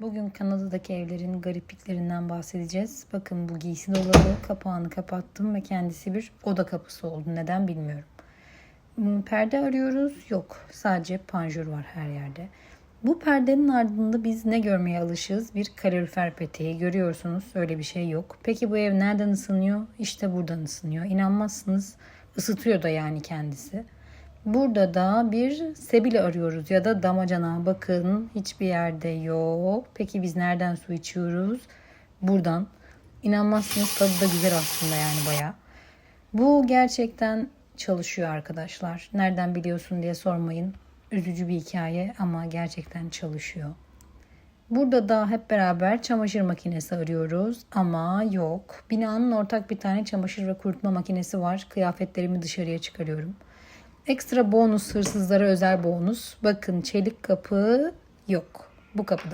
Bugün Kanada'daki evlerin garipliklerinden bahsedeceğiz. Bakın bu giysi dolabı kapağını kapattım ve kendisi bir oda kapısı oldu. Neden bilmiyorum. Hmm, Perde arıyoruz. Yok. Sadece panjur var her yerde. Bu perdenin ardında biz ne görmeye alışığız? Bir kalorifer peteği. Görüyorsunuz öyle bir şey yok. Peki bu ev nereden ısınıyor? İşte buradan ısınıyor. İnanmazsınız ısıtıyor da yani kendisi. Burada da bir sebil arıyoruz ya da damacana. Bakın hiçbir yerde yok. Peki biz nereden su içiyoruz? Buradan. İnanmazsınız tadı da güzel aslında yani baya. Bu gerçekten çalışıyor arkadaşlar. Nereden biliyorsun diye sormayın. Üzücü bir hikaye ama gerçekten çalışıyor. Burada da hep beraber çamaşır makinesi arıyoruz ama yok. Binanın ortak bir tane çamaşır ve kurutma makinesi var. Kıyafetlerimi dışarıya çıkarıyorum. Ekstra bonus hırsızlara özel bonus. Bakın çelik kapı yok. Bu kapıda.